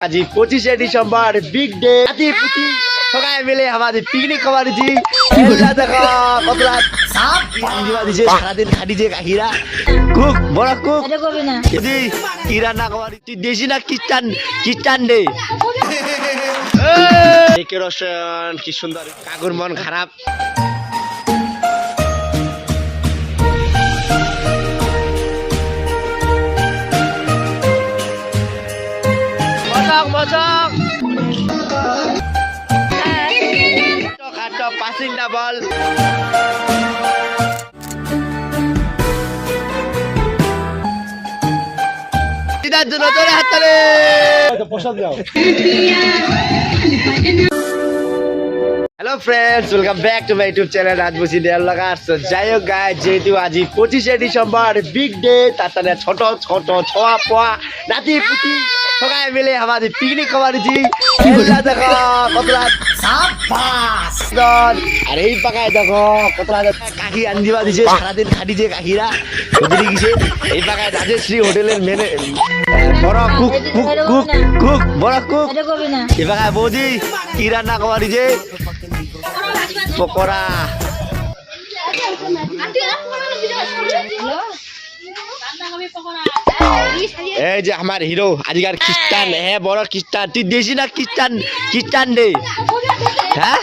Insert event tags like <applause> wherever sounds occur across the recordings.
আজি পঁচিশে December big day পুতি সবাই মিলে আমাদের পিকনিক খাবার দিছি এলা দেখো কতলা সাপ? দিবা দিছে সারাদিন খাটি যে কাকিরা। কুক বড় কুক। এটা করবি না। যদি কি রান্না খাবার তুই দেশি না খ্রিস্টান? খ্রিস্টান ডে <laughs> কি সুন্দর। কাকুর মন খারাপ। মজক পাসিং তালে। Hello friends welcome back to my YouTube channel লাগা তো যাই হোক গায়ে যেহেতু আজি পঁচিশে ডিসেম্বর বিগ ডে তার সাথে ছোট ছোট, ছোয়া, পোয়া, নাতি, পুতি। সবাই মিলে আমাদের পিকনিক এলা দেখো কতলা সুন্দর। আর এই পাকায় দেখো কতলা কাকি আন দিবা দিছে সারাদিন খাটি যে কাকিরা বুঝলি গেছে এই পাকায় রাজশ্রী হোটেলের মেনে বড় কুক কুক কুক কুক বড় কুক না। এবার বৌদি কি রান্না খাবার পকোড়া। এই যে আমার হিরো আজকাল খ্রিস্টান হ্যাঁ বড় খ্রিস্টান তুই দেশি না খ্রিস্টান খ্রিস্টান ডে হ্যাঁ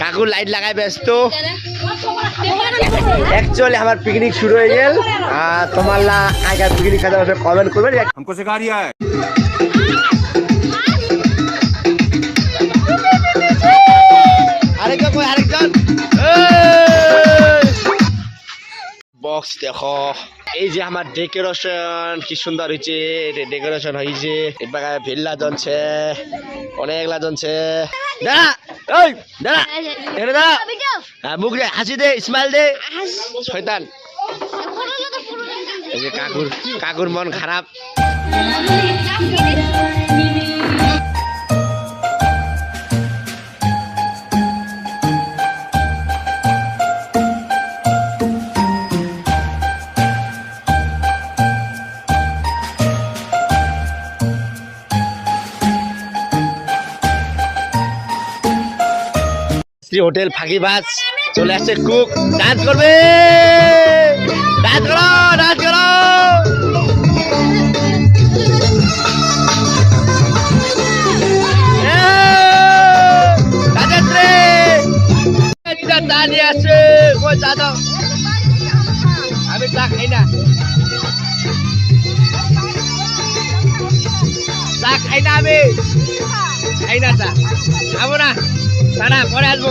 কাকু লাইট লাগাই ব্যস্ত অ্যাকচুয়ালি আমার পিকনিক শুরু হয়ে গেল আর তোমার লা আগের পিকনিক খাতে কমেন্ট করবেন हमको सिखा रिया है আরেকজন কই আরেকজন বক্স দেখো এই যে আমার ডেকোরেশন কি সুন্দর হয়েছে ডেকোরেশন হয়েছে এবার ভিল্লা জনছে অনেক লাজনছে দাঁড়া ওই দাঁড়া এখানে দাঁড়া। হ্যাঁ, মুখ দে হাসি দে স্মাইল দে। শয়তান। এই যে কাকুর কাকুর মন খারাপ। শ্রী হোটেল ফাঁকিবাজ চলে আসছে কুক। ডান্স করবে! ডান্স করো ডান্স করো! দাও। আমি চা খাই না। চা খাই না আমি। খাই না চা। খাব না। দাঁড়া, পরে আসব।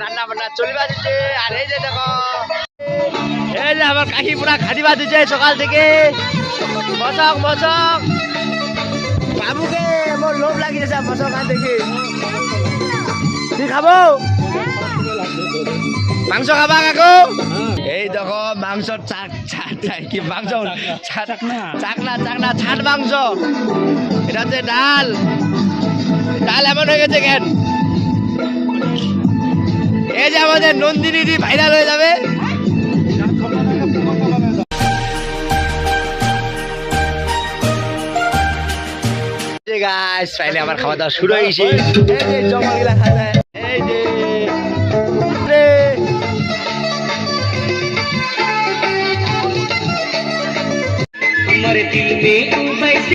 রান্না বান্না চলিবা দিচ্ছে আর এই যে দেখো, এই যে আমার কাকি পুরা খাটিবা দিচ্ছে সকাল থেকে। মচক মচক। বাবুকে মোৰ লোভ লাগি আছে মচক খান দেখি। কি খাব? মাংস খাবা কাকু? এই দেখো মাংস চাক চাক- কি মাংস? চাকনা চাকনা চাকনা ছাট মাংস। এটা হচ্ছে ডাল। ডাল এমন হয়ে গেছে কেন? এই যে আমাদের নন্দিনী দি ভাইরাল হয়ে যাবে। গাইস ফাইনালি আমার খাওয়া দাওয়া শুরু হয়ে গেছে এই যে জমাগুলা খাতে এই যে। রে।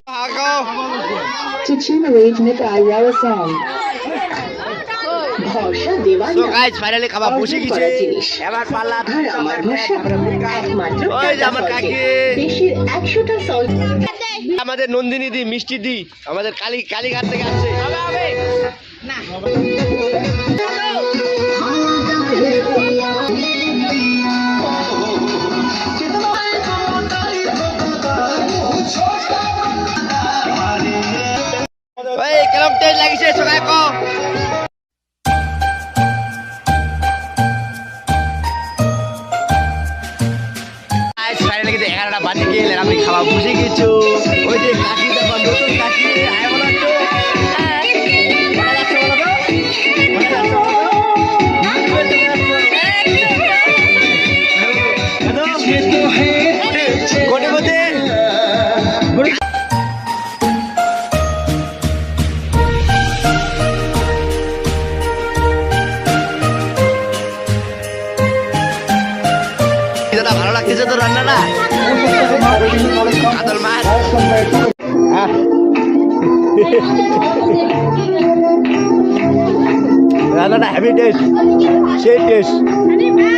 ভাগো। Chichimate with Ayala song. ভরসা দেওয়া So guys, finally খাওয়া বসে গেছে। এবার পাল্লা আমার একমাত্র। দেশের একশোটা আমাদের নন্দিনী দি মিষ্টি দি আমাদের কালী কালীঘাট থেকে আসছে। ওই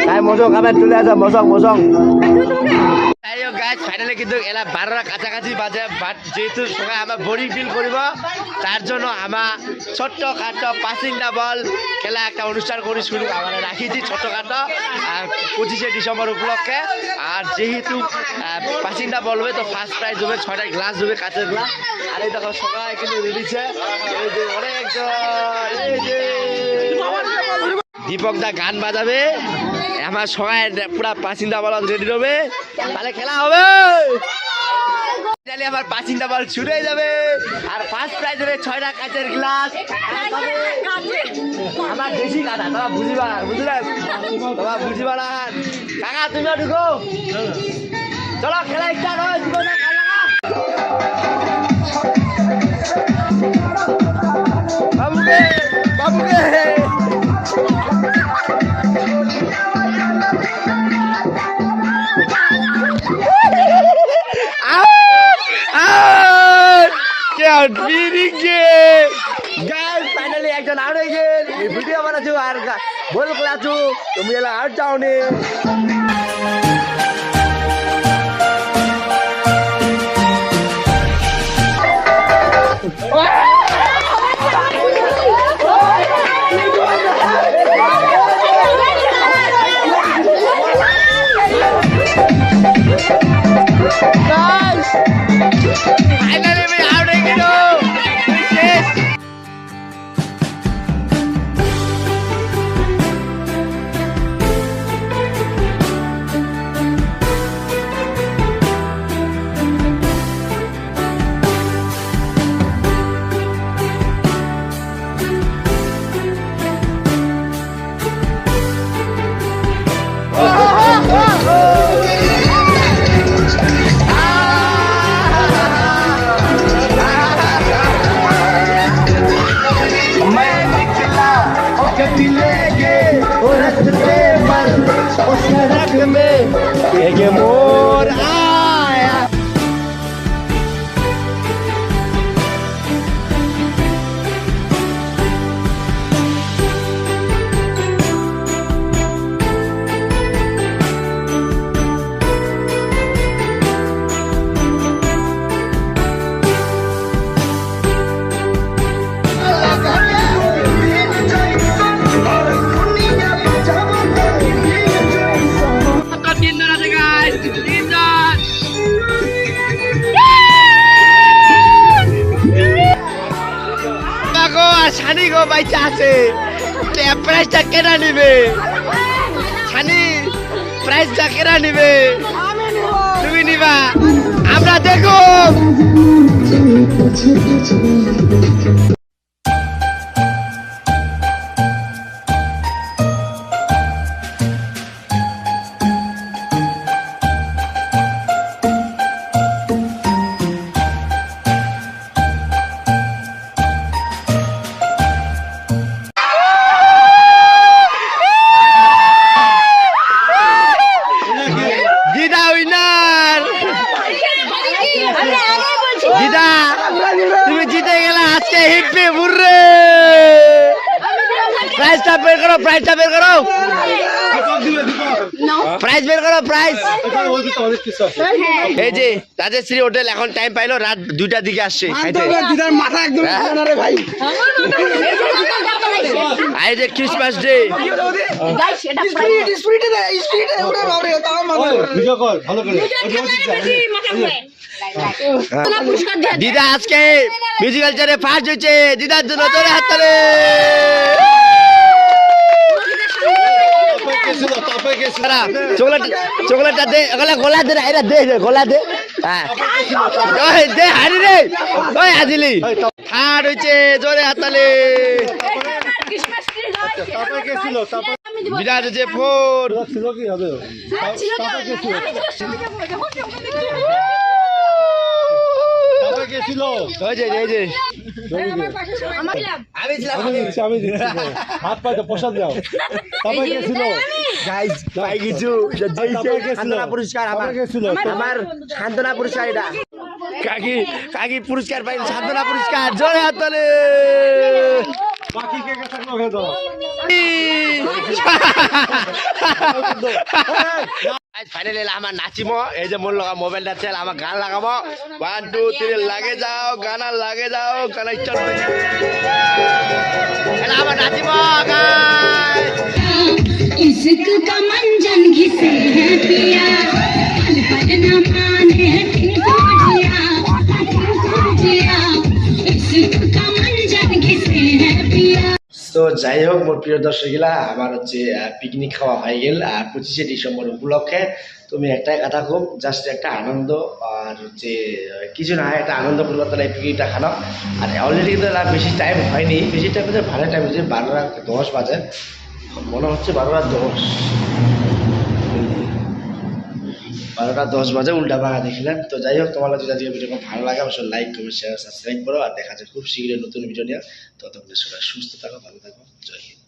Hai mosok kabeh tulah mosok-mosok. Tutung kan. হোক গাছ ফাইনালি কিন্তু এলা বারোটা কাছাকাছি বাজে বাট যেহেতু সবাই আমার বোরিং ফিল করিব, তার জন্য আমার ছোট্ট খাটো পাসিংটা বল খেলা একটা অনুষ্ঠান করে শুরু আমরা রাখিছি, ছোট্ট খাটো পঁচিশে ডিসেম্বর উপলক্ষে। আর যেহেতু পাসিংটা বল হবে, তো ফার্স্ট প্রাইজ হবে, ছয়টা গ্লাস হবে কাঁচের গ্লাস আর এই দেখো, সবাই কিন্তু রেডিছে এই যে অনেকজন, এই যে দীপক দা গান বাজাবে। আমার সবাই পুরা পাসিন্দা বল রেডি হবে তাহলে খেলা হবে। আমার পাসিন্দা বল ছুটে যাবে। আর ফার্স্ট প্রাইজ হবে ছয়টা কাঁচের গ্লাস। আমার বেশি কাটা তোমরা বুঝিবা না? বুঝলেন তোমরা বুঝিবা না কাকা, তুমিও ঢুকো। চলো, খেলা স্টার্ট হয়। ফাইনালি একজন আউট হয়ে গেল ভিডিও বানাচ্ছো আর বল খেলাছো তুমি এলা আউট যাও গো বাইচা আছে। প্রাইসটা কেনা নিবে? ছানি প্রাইসটা কেনা নিবে? তুমি নিবা। আমরা দেখো প্রাইজটা বের করো। প্রাইজটা বের করো প্রাইজ বের করো প্রাইজ এই যে রাজশ্রী হোটেল এখন টাইম পাইলো রাত দুইটার দিকে আসছে। খাইতে আই যে। ক্রিসমাস ডে দিদা আজকে মিউজিক্যাল চেয়ারে ফার্স্ট হয়েছে। দিদার জন্য তোরে হাত তালে ছিল দাঁড়া, চকলেট চকলেটটা দে গলা গলা দে এটা দে দে, গলা দে। হ্যাঁ। ওই দে হারি রে। ওই আজিলি। থার্ড হইছে জোরে হাতালে বিরাট হচ্ছে ফোর হয়েছে এই যে আমি ছিলাম। হাত পাইতে প্রসাদ দাও। তারপরে কে ছিল? পাই কিছু পুরস্কার আমার। আমার সান্ত্বনা পুরস্কার এটা। কাকি কাকি পুরস্কার পাই সান্ত্বনা পুরস্কার। জোরে হাতলে বাকি কে কে থাকলো খেয়ে দাও ফাইনালি আমার নাচিম এই যে মোর লগা মোবাইলটা তেল আমার গান লাগাবো ওয়ান টু থ্রি লাগে যাও গানা লাগে যাও কানেকশন আমার নাচিম গাই इश्क का मंजन घिसे है पिया पल पल न তো যাই হোক, মোর প্রিয় দর্শকগুলা, আমার হচ্ছে পিকনিক খাওয়া হয়ে গেল। আর পঁচিশে ডিসেম্বর উপলক্ষে তুমি একটাই কথা খুব জাস্ট একটা আনন্দ আর হচ্ছে কিছু না, একটা আনন্দ পরিবর্তন এই পিকনিকটা খানো। আর অলরেডি কিন্তু বেশি টাইম হয়নি। বেশি টাইম ভালো টাইম হচ্ছে বারোটা দশ বাজে। মনে হচ্ছে বারোটা দশ। বারোটা দশ বাজে, উল্টা ভাঙা দেখলেন তো যাই হোক, তোমার যদি আজকে ভিডিও ভালো লাগে, অবশ্যই লাইক কমেন্ট শেয়ার সাবস্ক্রাইব করো। আর দেখা যায় খুব শীঘ্রই নতুন ভিডিও নিয়ে। ততক্ষণ সবাই সুস্থ থাকো, ভালো থাকো। জয় হিন্দ।